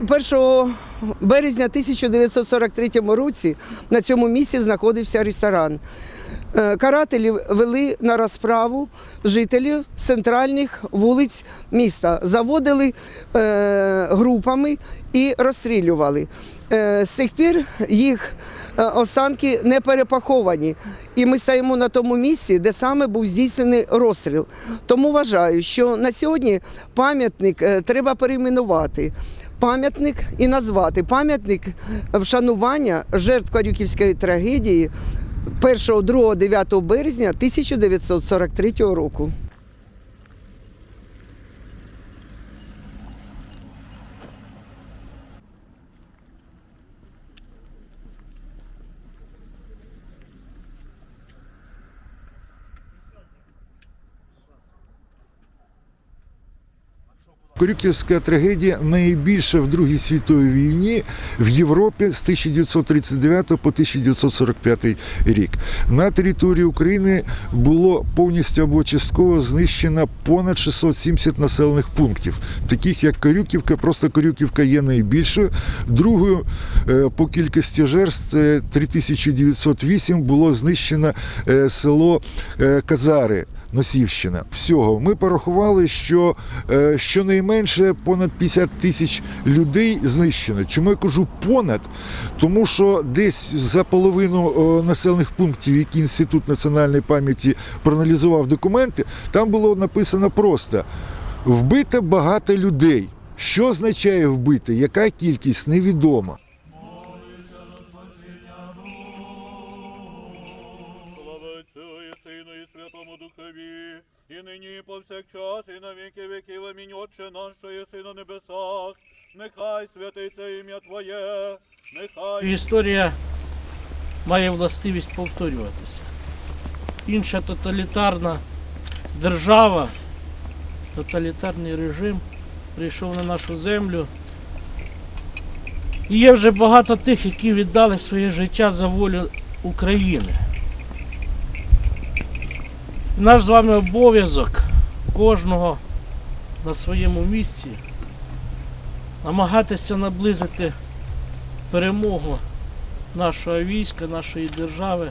1 березня 1943 році на цьому місці знаходився ресторан. Карателів Карателі вели на розправу жителів центральних вулиць міста, заводили е, групами і розстрілювали. Е, з тих пір їх е, останки не перепаховані. І ми стоїмо на тому місці, де саме був здійснений розстріл. Тому вважаю, що на сьогодні пам'ятник е, треба перейменувати. Пам'ятник і назвати пам'ятник вшанування жертв Карюківської трагедії 1, 2, 9 березня 1943 року. Корюківська трагедія найбільша в Другій світовій війні в Європі з 1939 по 1945 рік. На території України було повністю або частково знищено понад 670 населених пунктів, таких як Корюківка. Просто Корюківка є найбільшою. Другою е, по кількості жертв 3908 було знищено е, село е, Казари. Носівщина. Всього ми порахували, що е, щонайменше понад 50 тисяч людей знищено. Чому я кажу понад? Тому що десь за половину е, населених пунктів, які інститут національної пам'яті проаналізував документи, там було написано просто вбито багато людей. Що означає вбити? Яка кількість невідома. Повсякчас, і на віки віків. Амінь. Отче наш, що єси на небесах, нехай святиться ім'я Твоє, нехай Історія має властивість повторюватися. Інша тоталітарна держава, тоталітарний режим прийшов на нашу землю. І є вже багато тих, які віддали своє життя за волю України. Наш з вами обов'язок кожного на своєму місці намагатися наблизити перемогу нашого війська, нашої держави